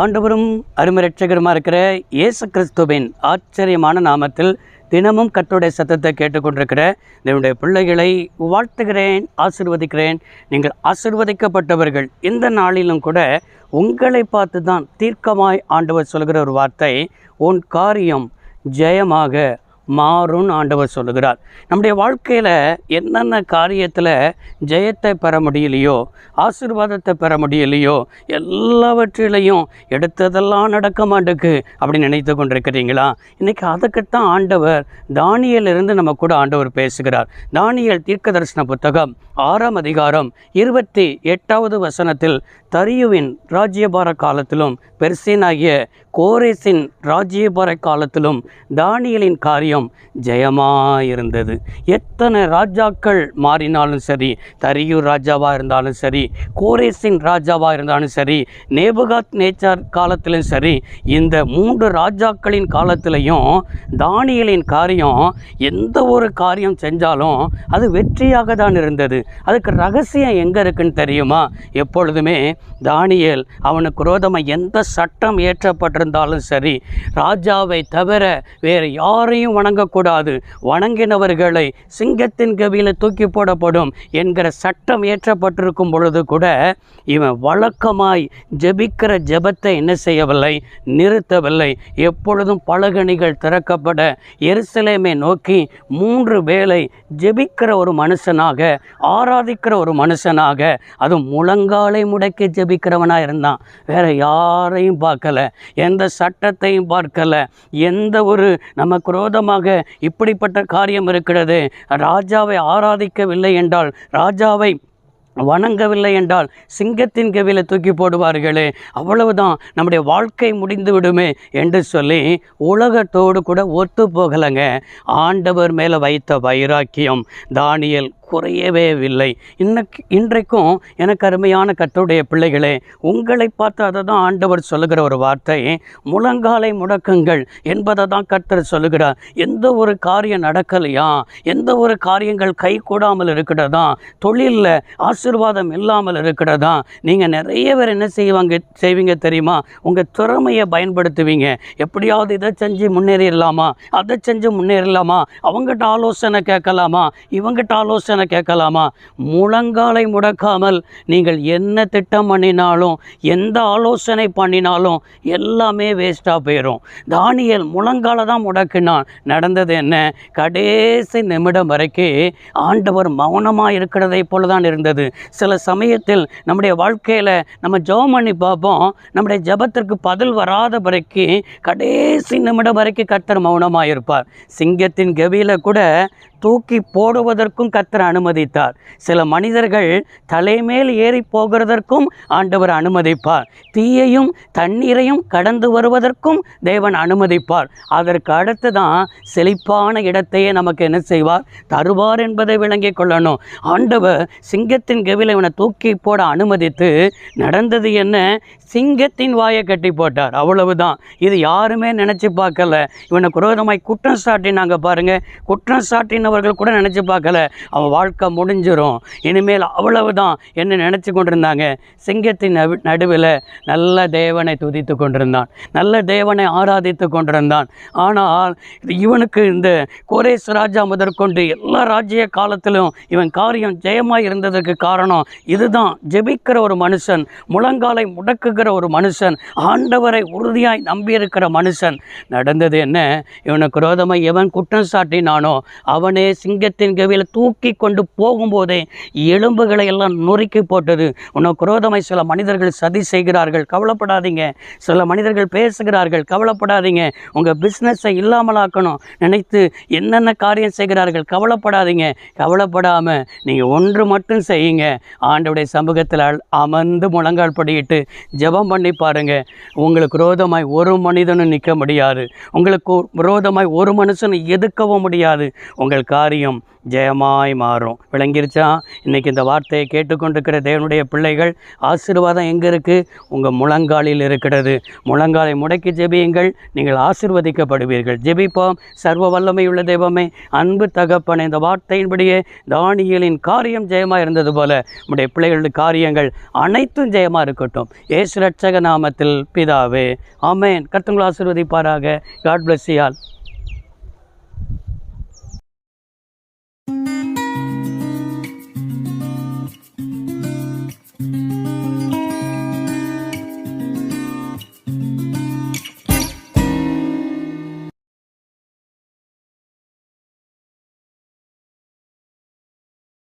ஆண்டவரும் அருமரட்சகருமா இருக்கிற இயேசு கிறிஸ்துவின் ஆச்சரியமான நாமத்தில் தினமும் கற்றுடைய சத்தத்தை கேட்டுக்கொண்டிருக்கிற என்னுடைய பிள்ளைகளை வாழ்த்துகிறேன் ஆசிர்வதிக்கிறேன். நீங்கள் ஆசிர்வதிக்கப்பட்டவர்கள் இந்த நாளிலும் கூட உங்களை பார்த்து தான் தீர்க்கமாய் ஆண்டவர் சொல்கிற ஒரு வார்த்தை உன் காரியம் ஜெயமாக மாறும்னு ஆண்டவர் சொல்லுகிறார். நம்முடைய வாழ்க்கையில் என்னென்ன காரியத்தில் ஜெயத்தை பெற முடியலையோ ஆசீர்வாதத்தை பெற முடியலையோ எல்லாவற்றிலையும் எடுத்ததெல்லாம் நடக்க மாட்டுக்கு அப்படின்னு நினைத்து கொண்டிருக்கிறீங்களா? இன்றைக்கி அதுக்குத்தான் ஆண்டவர் தானியலிருந்து நம்ம கூட ஆண்டவர் பேசுகிறார். தானியல் தீர்க்க தரிசன புத்தகம் ஆறாம் அதிகாரம் இருபத்தி எட்டாவது வசனத்தில் தரியுவின் ராஜ்யபார காலத்திலும் பெர்சினாகிய கோரேசின் ராஜ்யபார காலத்திலும் தானியலின் காரியம் ஜெயமாயிருந்தது. எத்தனை ராஜாக்கள் மாறினாலும் சரி தரியூர் ராஜாவாக இருந்தாலும் சரி கோரேசின் ராஜாவாக இருந்தாலும் சரி நேபுகாத் நேச்சார் காலத்திலும் சரி இந்த மூன்று ராஜாக்களின் காலத்திலையும் தானியலின் காரியம் எந்த ஒரு காரியம் செஞ்சாலும் அது வெற்றியாக தான் இருந்தது. அதுக்கு ரகசியம் எங்கே இருக்குன்னு தெரியுமா? எப்பொழுதுமே தானியல் அவனுக்கு விரோதமாக எந்த சட்டம் ஏற்றப்பட்டிருந்தாலும் சரி ராஜாவை தவிர வேறு யாரையும் வணங்கக்கூடாது. வணங்கினவர்களை சிங்கத்தின் கவியில் தூக்கி போடப்படும் என்கிற சட்டம் ஏற்றப்பட்டிருக்கும் பொழுது கூட இவன் வழக்கமாய் ஜெபிக்கிற ஜெபத்தை என்ன செய்யவில்லை நிறுத்தவில்லை. எப்பொழுதும் பலகணிகள் திறக்கப்பட எருசலேமை நோக்கி மூன்று வேளை ஜெபிக்கிற ஒரு மனுஷனாக ஆராதிக்கிற ஒரு மனுஷனாக அதுவும் முழங்காலை முடக்கி ஜெபிக்கிறவனாக இருந்தான். வேற யாரையும் பார்க்கல எந்த சட்டத்தையும் பார்க்கல எந்த ஒரு நமக்கு விரோதமாக இப்படிப்பட்ட காரியம் இருக்கிறது. ராஜாவை ஆராதிக்கவில்லை என்றால் ராஜாவை வணங்கவில்லை என்றால் சிங்கத்தின் கவியில் தூக்கி போடுவார்களே அவ்வளவுதான். நம்முடைய வாழ்க்கை முடிந்து விடுமே என்று சொல்லி உலகத்தோடு கூட ஒத்து போகலைங்க. ஆண்டவர் மேலே வைத்த வைராக்கியம் தானியல் குறையவே இல்லை இன்னைக்கு இன்றைக்கும் எனக்கு அருமையான கத்தருடைய பிள்ளைகளே உங்களை பார்த்து அதை தான் ஆண்டவர் சொல்லுகிற ஒரு வார்த்தை முழங்காலை முடக்கங்கள் என்பதை தான் கர்த்தர் சொல்லுகிறார். எந்த ஒரு காரியம் நடக்கலையா? எந்த ஒரு காரியங்கள் கை கூடாமல் இருக்கிறதா? தொழிலில் ஆசீர்வாதம் இல்லாமல் இருக்கிறதா? நீங்கள் நிறைய பேர் என்ன செய்வாங்க செய்வீங்க தெரியுமா? உங்கள் திறமையை பயன்படுத்துவீங்க. எப்படியாவது இதை செஞ்சு முன்னேறிடலாமா? அதை செஞ்சு முன்னேறலாமா? அவங்ககிட்ட ஆலோசனை கேட்கலாமா? இவங்ககிட்ட ஆலோசனை கேட்கலாமா? முழங்காலை முடக்காமல் நீங்கள் என்ன திட்டம் பண்ணினாலும் எந்த ஆலோசனை பண்ணினாலும் எல்லாமே வேஸ்ட்டாக போயிடும் தானியல் முழங்கால தான் முடக்கினான். நடந்தது என்ன? கடைசி நிமிடம் வரைக்கும் ஆண்டவர் மௌனமாக இருக்கிறதை போல தான் இருந்தது. சில சமயத்தில் நம்முடைய வாழ்க்கையில் நம்ம ஜெபம் பண்ணி பார்ப்போம். நம்முடைய ஜெபத்திற்கு பதில் வராத வரைக்கும் கடைசி நிமிடம் வரைக்கும் கர்த்தர் மௌனமாக இருப்பார் சிங்கத்தின் கவியில் கூட தூக்கி போடுவதற்கும் கத்தர் அனுமதித்தார். சில மனிதர்கள் தலைமேல் ஏறி போகிறதற்கும் ஆண்டவர் அனுமதிப்பார். தீயையும் தண்ணீரையும் கடந்து வருவதற்கும் தேவன் அனுமதிப்பார். அதற்கு அடுத்து தான் செழிப்பான இடத்தையே நமக்கு என்ன செய்வார்? தருவார் என்பதை விளங்கிக் கொள்ளணும். ஆண்டவர் சிங்கத்தின் கவில இவனை தூக்கி போட அனுமதித்து நடந்தது என்ன? சிங்கத்தின் வாயை கட்டி போட்டார். அவ்வளவுதான். இது யாருமே நினச்சி பார்க்கல. இவனை குரோதமாய் குற்றம் சாட்டினாங்க பாருங்க. குற்றம் சாட்டினவர்கள் கூட நினச்சி பார்க்கல. அவன் வாழ்க்கை முடிஞ்சிடும் இனிமேல் அவ்வளவுதான் என்ன நினச்சி கொண்டிருந்தாங்க. சிங்கத்தின் நடு நடுவில் நல்ல தேவனை துதித்து கொண்டிருந்தான். நல்ல தேவனை ஆராதித்து கொண்டிருந்தான். ஆனால் இவனுக்கு இந்த கோரேஸ் ராஜா முதற்கொண்டு எல்லா ராஜ்ய காலத்திலும் இவன் காரியம் ஜெயமாக இருந்ததற்கு காரணம் இதுதான். ஜெபிக்கிற ஒரு மனுஷன் முழங்காலை முடக்குகிற ஒரு மனுஷன் ஆண்டவரை உறுதியாய் நம்பியிருக்கிற மனுஷன். நடந்தது என்ன? இவனுக்கு விரோதமாக எவன் குற்றம் சாட்டினானோ அவனே சிங்கத்தின் கவியில் தூக்கி கொண்டு போகும்போதே எலும்புகளை எல்லாம் நொறுக்கி போட்டது. உன்னை குரோதமாய் சில மனிதர்கள் சதி செய்கிறார்கள். கவலைப்படாதீங்க. சில மனிதர்கள் பேசுகிறார்கள். கவலைப்படாதீங்க. உங்கள் பிஸ்னஸை இல்லாமலாக்கணும். நினைத்து என்னென்ன காரியம் செய்கிறார்கள். கவலைப்படாதீங்க. கவலைப்படாமல் நீங்கள் ஒன்று மட்டும் செய்யுங்க. ஆண்டவுடைய சமூகத்தில் அல்- அமர்ந்து முழங்கால் படியிட்டு ஜெபம் பண்ணி பாருங்க. உங்களுக்கு விரோதமாய் ஒரு மனிதனும் நிற்க முடியாது. உங்களுக்கு விரோதமாய் ஒரு மனுஷனும் எதுக்கவும் முடியாது. உங்கள் காரியம் ஜெயமாய் மாறும். விளங்கிருச்சா? இன்றைக்கி இந்த வார்த்தையை கேட்டுக்கொண்டிருக்கிற தேவனுடைய பிள்ளைகள் ஆசீர்வாதம் எங்கே இருக்குது உங்கள் முழங்காலில் இருக்கிறது. முழங்காலை முடக்கி ஜெபியுங்கள். நீங்கள் ஆசிர்வதிக்கப்படுவீர்கள். ஜெபிப்போம். சர்வ வல்லமையுள்ள தெய்வமே அன்பு தகப்பன இந்த வார்த்தையின்படியே தானியலின் காரியம் ஜெயமாக இருந்தது போல உடைய பிள்ளைகளுடைய காரியங்கள் அனைத்தும் ஜெயமாக இருக்கட்டும். ஏசு ரட்சக நாமத்தில் பிதாவே ஆமேன். கர்த்தங்களை ஆசிர்வதிப்பாராக. காட் பிளஸ் யால்